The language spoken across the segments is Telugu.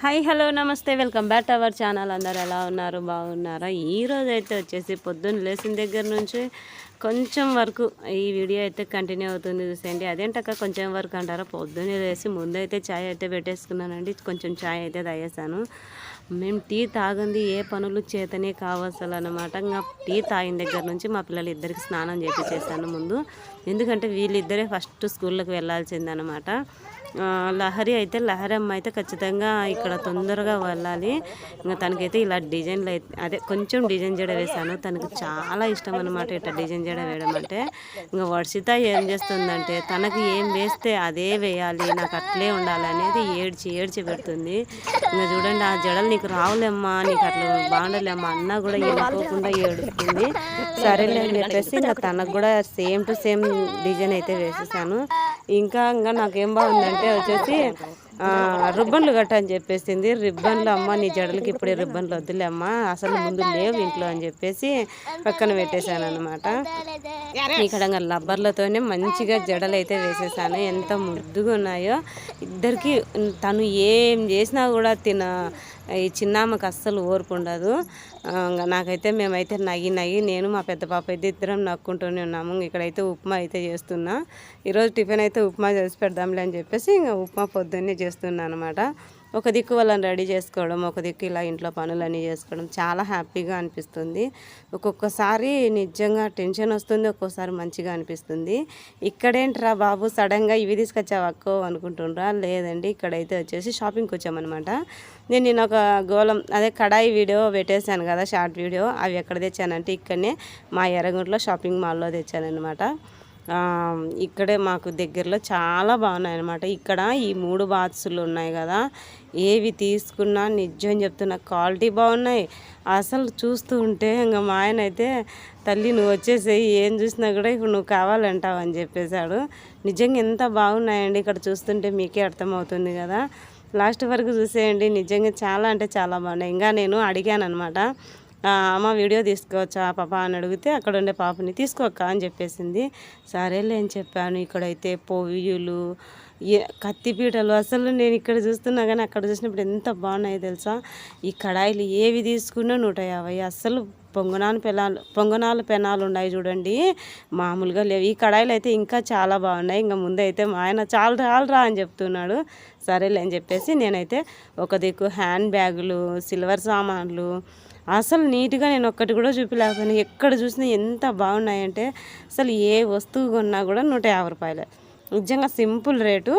హాయ్ హలో నమస్తే. Welcome back to our channel అందరు ఎలా ఉన్నారు? బాగున్నారా? ఈరోజు అయితే వచ్చేసి పొద్దున్న లేచిన దగ్గర నుంచి కొంచెం వరకు ఈ వీడియో అయితే కంటిన్యూ అవుతుంది చూసేయండి. అదేంటక్క? కొంచెం వరకు అంటారా? పొద్దున్నే లేసి ముందైతే ఛాయ్ అయితే పెట్టేసుకున్నానండి. కొంచెం ఛాయ్ అయితే తాగేసాను మేము టీ తాగింది ఏ పనులు చేతనే కావసలు అనమాట ఇంకా టీ తాగిన దగ్గర నుంచి మా పిల్లలు ఇద్దరికి స్నానం చేపించేసాను ముందు. ఎందుకంటే వీళ్ళిద్దరే ఫస్ట్ స్కూల్లోకి వెళ్ళాల్సిందనమాట. లహరి అయితే లహరి అమ్మ అయితే ఖచ్చితంగా ఇక్కడ తొందరగా వెళ్ళాలి. ఇంకా తనకైతే ఇలా డిజైన్లు అయితే అదే కొంచెం డిజైన్ జడ వేశాను. తనకు చాలా ఇష్టం అనమాట ఇట్లా డిజైన్ జడ వేయడం అంటే. ఇంకా వర్షిత ఏం చేస్తుందంటే తనకి ఏం వేస్తే అదే వేయాలి నాకు అట్లే ఉండాలి అనేది ఏడ్చి ఏడ్చి పెడుతుంది. ఇంకా చూడండి ఆ జడలు నీకు రావులేమ్మా నీకు అట్లా బాగుండలేమ్మా అన్న కూడా వెళ్ళిపోకుండా ఏడుస్తుంది. సరేలే అని చెప్పేసి ఇంకా తనకు కూడా సేమ్ టు సేమ్ డిజైన్ అయితే వేసేసాను. ఇంకా ఇంకా నాకేం బాగుందంటే వచ్చేసి రిబ్బన్లు కట్ట అని చెప్పేసింది. రిబ్బన్లు అమ్మ నీ జడలకి ఇప్పుడే రిబ్బన్లు వద్దులే అమ్మ అసలు ముందు లేవు ఇంట్లో అని చెప్పేసి పక్కన పెట్టేశాను అనమాట ఇక్కడ రబ్బర్లతోనే మంచిగా జడలు అయితే వేసేసాను. ఎంత ముద్దుగా ఉన్నాయో ఇద్దరికి తను ఏం చేసినా కూడా తిన ఈ చిన్నామకి అస్సలు ఓర్పు ఉండదు. నాకైతే మేమైతే నగి నగి నేను మా పెద్ద పాప అయితే ఇద్దరం నక్కుంటూనే ఉన్నాము. ఇక్కడైతే ఉప్మా అయితే చేస్తున్నా. ఈరోజు టిఫిన్ అయితే ఉప్మా చేసి పెడదాంలే అని చెప్పేసి ఇంకా ఉప్మా పొద్దున్నే చేస్తున్నాను అనమాట ఒక దిక్కు వాళ్ళని రెడీ చేసుకోవడం ఒక దిక్కు ఇలా ఇంట్లో పనులన్నీ చేసుకోవడం చాలా హ్యాపీగా అనిపిస్తుంది. ఒక్కొక్కసారి నిజంగా టెన్షన్ వస్తుంది ఒక్కోసారి మంచిగా అనిపిస్తుంది. ఇక్కడేంట్రా బాబు సడన్గా ఇవి తీసుకొచ్చావు అక్కో అనుకుంటుండ్రా? లేదండి ఇక్కడైతే వచ్చేసి షాపింగ్కి వచ్చామన్నమాట. నేను నేను ఒక గోళం అదే కడాయి వీడియో పెట్టేశాను కదా షార్ట్ వీడియో అవి ఎక్కడ తెచ్చానంటే ఇక్కడనే మా ఎర్రగుంట్లో షాపింగ్ మాల్లో తెచ్చానమాట ఇక్కడే మాకు దగ్గరలో చాలా బాగున్నాయి అనమాట ఇక్కడ ఈ మూడు బాత్సులు ఉన్నాయి కదా ఏవి తీసుకున్నా నిజం చెప్తున్నా క్వాలిటీ బాగున్నాయి. అసలు చూస్తూ ఉంటే ఇంకా మా ఆయన అయితే తల్లి నువ్వు వచ్చేసేయి ఏం చూసినా కూడా ఇప్పుడు నువ్వు కావాలంటావు అని చెప్పేశాడు. నిజంగా ఎంత బాగున్నాయండి ఇక్కడ చూస్తుంటే మీకే అర్థమవుతుంది కదా. లాస్ట్ వరకు చూసేయండి నిజంగా చాలా అంటే చాలా బాగున్నాయి. ఇంకా నేను అడిగాను అనమాట అమ్మ వీడియో తీసుకోవచ్చా పాప అని అడిగితే అక్కడ ఉండే పాపని తీసుకోక్క అని చెప్పేసింది. సరేలే అని చెప్పాను ఇక్కడైతే పొయ్యిలు ఏ కత్తిపీటలు అసలు నేను ఇక్కడ చూస్తున్నా కానీ అక్కడ చూసినప్పుడు ఎంత బాగున్నాయో తెలుసా? ఈ కడాయిలు ఏవి తీసుకున్నా నూట యాభై అస్సలు పొంగనాలు పెనాలు పొంగనాలు పెనాలు ఉన్నాయి చూడండి. మామూలుగా లేవు. ఈ కడాయిలు అయితే ఇంకా చాలా బాగున్నాయి. ఇంకా ముందైతే మా ఆయన చాలా చాలరా అని చెప్తున్నాడు. సరేలే అని చెప్పేసి నేనైతే ఒక దిక్కు హ్యాండ్ బ్యాగులు సిల్వర్ సామాన్లు అసలు నీట్గా నేను ఒక్కటి కూడా చూపించలేకపోయినా ఎక్కడ చూసినా ఎంత బాగున్నాయంటే అసలు ఏ వస్తువు కొన్నా కూడా నూట యాభై రూపాయలే. నిజంగా సింపుల్ రేటు.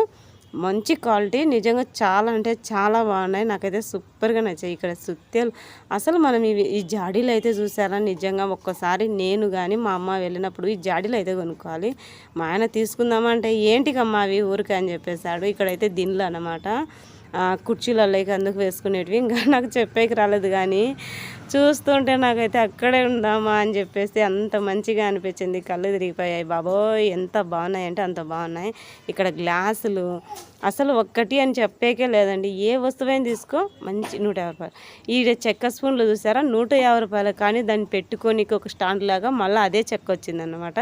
మంచి క్వాలిటీ నిజంగా చాలా అంటే చాలా బాగున్నాయి. నాకైతే సూపర్గా నచ్చాయి ఇక్కడ సుత్తెలు. అసలు మనం ఇవి ఈ జాడీలు అయితే చూసారా? నిజంగా ఒక్కసారి నేను కానీ మా అమ్మ వెళ్ళినప్పుడు ఈ జాడీలు అయితే కొనుక్కోవాలి. మా ఆయన తీసుకుందామంటే ఏంటికమ్మా అవి ఊరికే అని చెప్పేశాడు. ఇక్కడైతే దీనిలో అనమాట కుర్చీలలో అందుకు వేసుకునేటివి. ఇంకా నాకు చెప్పేకి రాలేదు కానీ చూస్తుంటే నాకైతే అక్కడే ఉందామా అని చెప్పేసి అంత మంచిగా అనిపించింది. కళ్ళు తిరిగిపోయాయి. బాబోయ్ ఎంత బాగున్నాయి అంటే అంత బాగున్నాయి. ఇక్కడ గ్లాసులు అసలు ఒక్కటి అని చెప్పేకే లేదండి. ఏ వస్తువైనా తీసుకో మంచి నూట యాభై రూపాయలు. ఈ చెక్క స్పూన్లు చూసారా? నూట యాభై రూపాయలు. కానీ దాన్ని పెట్టుకోనికి ఒక స్టాండ్ లాగా మళ్ళీ అదే చెక్క వచ్చిందనమాట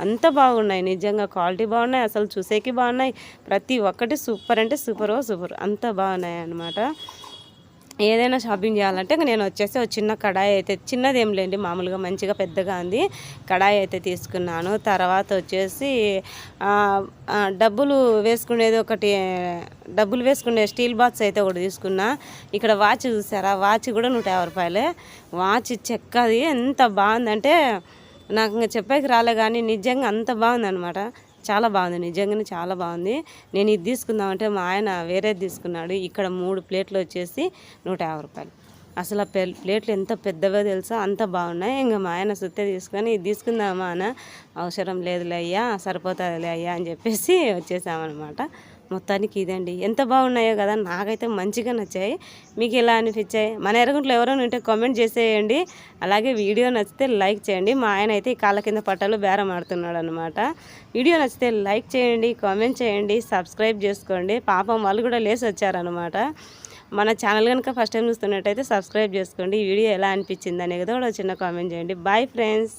అంత బాగున్నాయి. నిజంగా క్వాలిటీ బాగున్నాయి. అసలు చూసేకి బాగున్నాయి. ప్రతి ఒక్కటి సూపర్ అంటే సూపర్ సూపర్. అంత బాగున్నాయి అన్నమాట. ఏదైనా షాపింగ్ చేయాలంటే నేను వచ్చేసి ఒక చిన్న కడాయి అయితే చిన్నది ఏం లేండి మామూలుగా మంచిగా పెద్దగా ఉంది కడాయి అయితే తీసుకున్నాను. తర్వాత వచ్చేసి డబ్బులు వేసుకునేది ఒకటి డబ్బులు వేసుకునే స్టీల్ బాక్స్ అయితే ఒకటి తీసుకున్నా. ఇక్కడ వాచ్ చూసారా? వాచ్ కూడా నూట యాభై రూపాయలే. వాచ్ చెక్కది ఎంత బాగుందంటే నాకు ఇంకా చెప్పేకి రాలే కానీ నిజంగా అంత బాగుందనమాట చాలా బాగుంది. నిజంగానే చాలా బాగుంది. నేను ఇది తీసుకుందామంటే మా ఆయన వేరేది తీసుకున్నాడు. ఇక్కడ మూడు ప్లేట్లు వచ్చేసి నూట యాభై రూపాయలు. అసలు ఆ పె- ప్లేట్లు ఎంత పెద్దవో తెలుసా? అంత బాగున్నాయి. ఇంకా మా ఆయన సుత్తే తీసుకొని ఇది తీసుకుందామా అన్న? అవసరం లేదులే అయ్యా సరిపోతుందిలే అయ్యా అని చెప్పేసి వచ్చేసామన్నమాట. మొత్తానికి ఇదండి. ఎంత బాగున్నాయో కదా నాకైతే మంచిగా నచ్చాయి. మీకు ఎలా అనిపించాయి? మన ఎరగుంట్లో ఎవరైనా ఉంటే కామెంట్ చేసేయండి. అలాగే వీడియో నచ్చితే లైక్ చేయండి. మా ఆయన అయితే ఈ కాళ్ళ కింద పట్టాలు బేరం ఆడుతున్నాడు అనమాట వీడియో నచ్చితే లైక్ చేయండి కామెంట్ చేయండి సబ్స్క్రైబ్ చేసుకోండి. పాపం వాళ్ళు కూడా లేసి వచ్చారనమాట మన ఛానల్ కనుక ఫస్ట్ టైం చూస్తున్నట్టయితే సబ్స్క్రైబ్ చేసుకోండి. ఈ వీడియో ఎలా అనిపించింది అనేది కూడా ఒక చిన్న కామెంట్ చేయండి. Bye friends